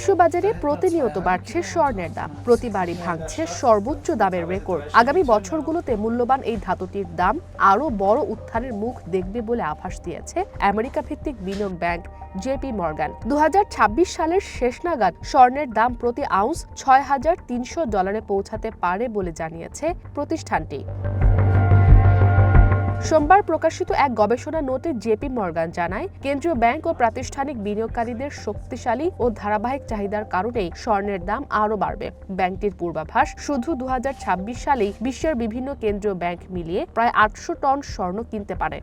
বিশ্ববাজারে প্রতিনিয়ত বাড়ছে স্বর্ণের দাম। প্রতিবারই ভাঙছে সর্বোচ্চ দামের রেকর্ড। আগামী বছরগুলোতে মূল্যবান এই ধাতুটির দাম আরও বড় উত্থানের মুখ দেখবে বলে আভাস দিয়েছে আমেরিকা ভিত্তিক বিনিয়োগ ব্যাংক জেপি মর্গান। দু হাজার ছাব্বিশ সালের শেষ নাগাদ স্বর্ণের দাম প্রতি আউন্স ছয় হাজার তিনশো ডলারে পৌঁছাতে পারে বলে জানিয়েছে প্রতিষ্ঠানটি। সোমবার প্রকাশিত এক গবেষণা নোটে জেপি মর্গান জানায়, কেন্দ্রীয় ব্যাংক ও প্রাতিষ্ঠানিক বিনিয়োগকারীদের শক্তিশালী ও ধারাবাহিক চাহিদার কারণেই স্বর্ণের দাম আরও বাড়বে। ব্যাংকটির পূর্বাভাস, শুধু দু হাজার ছাব্বিশ সালেই বিশ্বের বিভিন্ন কেন্দ্রীয় ব্যাংক মিলিয়ে প্রায় আটশো টন স্বর্ণ কিনতে পারে।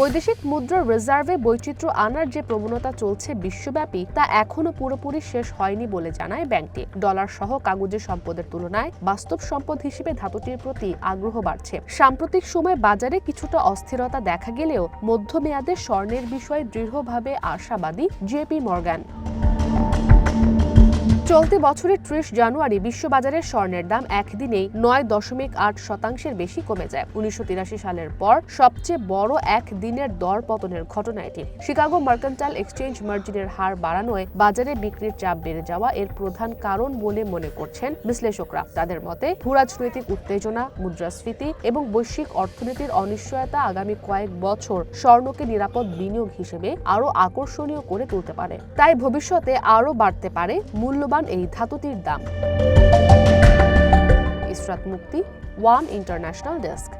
বৈদেশিক মুদ্রার রিজার্ভে বৈচিত্র্য আনার যে প্রবণতা চলছে বিশ্বব্যাপী, তা এখনও পুরোপুরি শেষ হয়নি বলে জানায় ব্যাংকটি। ডলার সহ কাগজের সম্পদের তুলনায় বাস্তব সম্পদ হিসেবে ধাতুটির প্রতি আগ্রহ বাড়ছে। সাম্প্রতিক সময়ে বাজারে কিছুটা অস্থিরতা দেখা গেলেও মধ্যমেয়াদে স্বর্ণের বিষয়ে দৃঢ়ভাবে আশাবাদী জেপি মর্গান। চলতি বছরের ত্রিশ জানুয়ারি বিশ্ববাজারে স্বর্ণের দাম একদিনেই নয় দশমিক আট শতাংশের বেশি কমে যায়। উনিশশো তিরাশি সালের পর সবচেয়ে বড় এক দিনের দর পতনের ঘটনা এটি। শিকাগো মার্কেন্টাল এক্সচেঞ্জ মার্জিনের হার বাড়ানোয় বাজারে বিক্রির চাপ বেড়ে যাওয়া এর প্রধান কারণ বলে মনে করছেন বিশ্লেষকরা। তাদের মতে ভূরাজনৈতিক উত্তেজনা, মুদ্রাস্ফীতি এবং বৈশ্বিক অর্থনীতির অনিশ্চয়তা আগামী কয়েক বছর স্বর্ণকে নিরাপদ বিনিয়োগ হিসেবে আরও আকর্ষণীয় করে তুলতে পারে। তাই ভবিষ্যতে আরও বাড়তে পারে মূল্যবান এই ধাতুটির দাম। ইসরাত মুক্তি ওয়ান ইন্টারন্যাশনাল ডেস্ক।